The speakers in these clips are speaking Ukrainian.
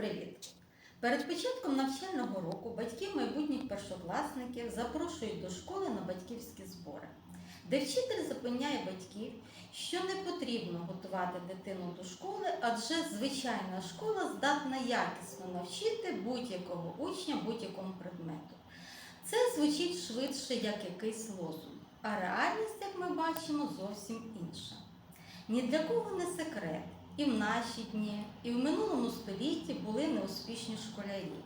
привіт! Перед початком навчального року батьки майбутніх першокласників запрошують до школи на батьківські збори, де вчитель запевняє батьків, що не потрібно готувати дитину до школи, адже звичайна школа здатна якісно навчити будь-якого учня будь-якому предмету. Це звучить швидше як якийсь лозунг, а реальність, як ми бачимо, зовсім інша. Ні для кого не секрет. І в наші дні, і в минулому столітті були неуспішні школярі.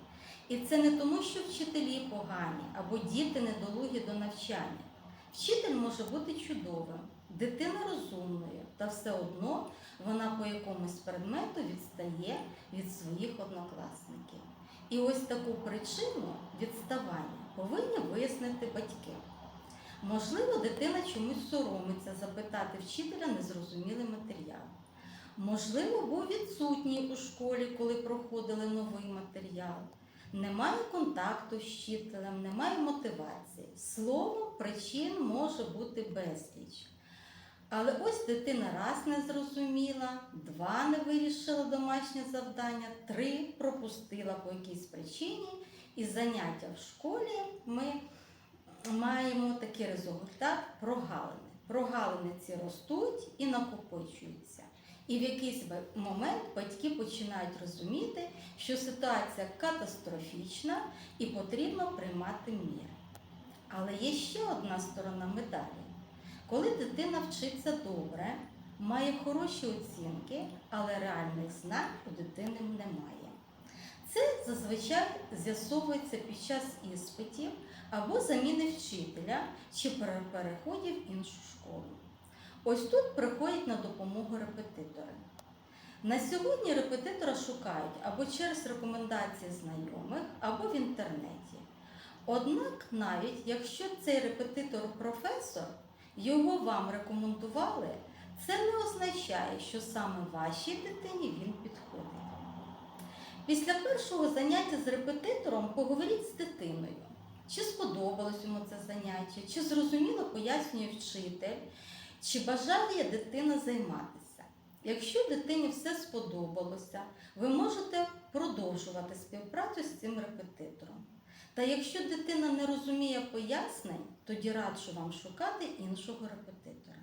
І це не тому, що вчителі погані або діти недолугі до навчання. Вчитель може бути чудовим, дитина розумною, та все одно вона по якомусь предмету відстає від своїх однокласників. І ось таку причину відставання повинні вияснити батьки. Можливо, дитина чомусь соромиться запитати вчителя незрозумілий матеріал. Можливо, був відсутній у школі, коли проходили новий матеріал. Немає контакту з вчителем, немає мотивації. Словом, причин може бути безліч. Але ось дитина раз не зрозуміла, два не вирішила домашнє завдання, три пропустила по якійсь причині, і заняття в школі ми маємо такий результат прогалини. Прогалини ці ростуть і накопичуються. І в якийсь момент батьки починають розуміти, що ситуація катастрофічна і потрібно приймати міри. Але є ще одна сторона медалі. Коли дитина вчиться добре, має хороші оцінки, але реальних знань у дитини немає. Це зазвичай з'ясовується під час іспитів або заміни вчителя чи пере- переходів в іншу школу. Ось тут приходять на допомогу репетитори. На сьогодні репетитора шукають або через рекомендації знайомих, або в інтернеті. Однак, навіть якщо цей репетитор професор, його вам рекомендували, це не означає, що саме вашій дитині він підходить. Після першого заняття з репетитором поговоріть з дитиною, чи сподобалось йому це заняття, чи зрозуміло пояснює вчитель, чи бажає дитина займатися. Якщо дитині все сподобалося, ви можете продовжувати співпрацю з цим репетитором. Та якщо дитина не розуміє пояснень, тоді раджу вам шукати іншого репетитора.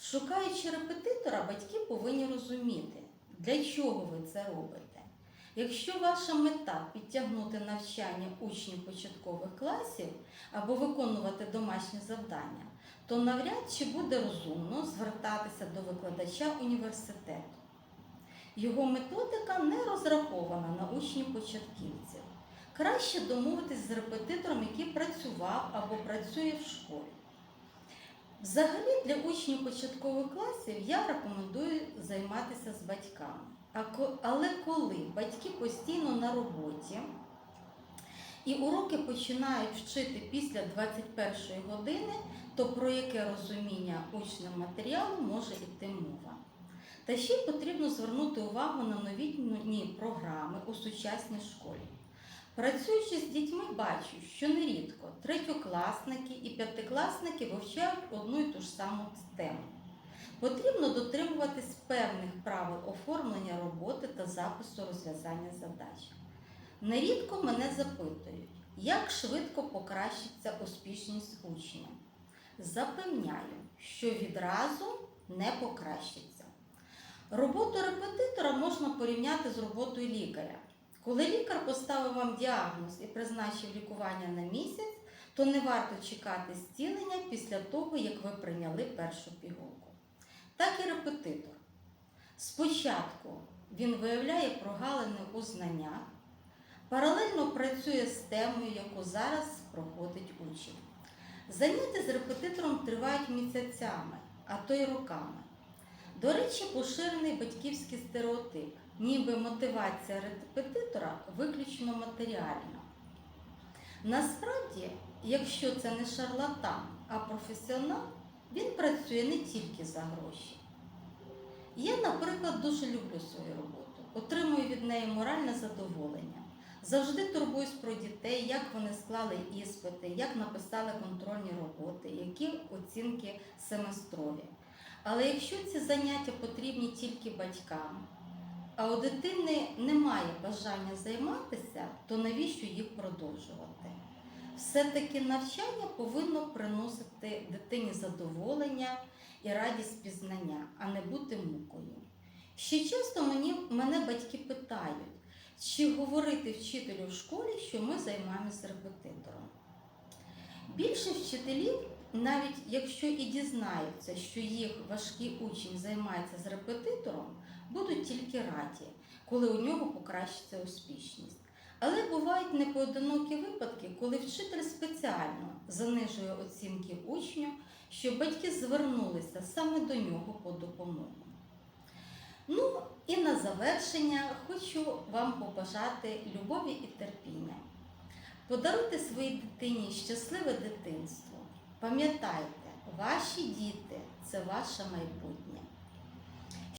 Шукаючи репетитора, батьки повинні розуміти, для чого ви це робите. Якщо ваша мета підтягнути навчання учнів початкових класів або виконувати домашні завдання, то навряд чи буде розумно звертатися до викладача університету. Його методика не розрахована на учнів початківців. Краще домовитись з репетитором, який працював або працює в школі. Взагалі для учнів початкових класів я рекомендую займатися з батьками. Але коли батьки постійно на роботі і уроки починають вчити після 21 години, то про яке розуміння учнем матеріалу може йти мова. Та ще й потрібно звернути увагу на новітні програми у сучасній школі. Працюючи з дітьми, бачу, що нерідко третьокласники і п'ятикласники вивчають одну і ту ж саму тему. Потрібно дотримуватись певних правил оформлення роботи та запису розв'язання задач. Нерідко мене запитують, як швидко покращиться успішність учня. Запевняю, що відразу не покращиться. Роботу репетитора можна порівняти з роботою лікаря. Коли лікар поставив вам діагноз і призначив лікування на місяць, то не варто чекати зцілення після того, як ви прийняли першу пігулку. Так і репетитор. Спочатку він виявляє прогалини у знаннях, паралельно працює з темою, яку зараз проходить учень. Заняття з репетитором тривають місяцями, а то й роками. До речі, поширений батьківський стереотип, ніби мотивація репетитора виключно матеріальна. Насправді, якщо це не шарлатан, а професіонал, він працює не тільки за гроші. Я, наприклад, дуже люблю свою роботу, отримую від неї моральне задоволення. Завжди турбуюсь про дітей, як вони склали іспити, як написали контрольні роботи, які оцінки семестрові. Але якщо ці заняття потрібні тільки батькам, а у дитини немає бажання займатися, то навіщо їх продовжувати? Все-таки навчання повинно приносити дитині задоволення і радість пізнання, а не бути мукою. Ще часто мені, мене батьки питають, чи говорити вчителю в школі, що ми займаємося репетитором. Більше вчителів, навіть якщо і дізнаються, що їх важкий учень займається з репетитором, будуть тільки раді, коли у нього покращиться успішність. Але бувають непоодинокі випадки, коли вчитель спеціально занижує оцінки учню, щоб батьки звернулися саме до нього по допомогу. Ну і на завершення хочу вам побажати любові і терпіння. Подаруйте своїй дитині щасливе дитинство. Пам'ятайте, ваші діти це ваше майбутнє.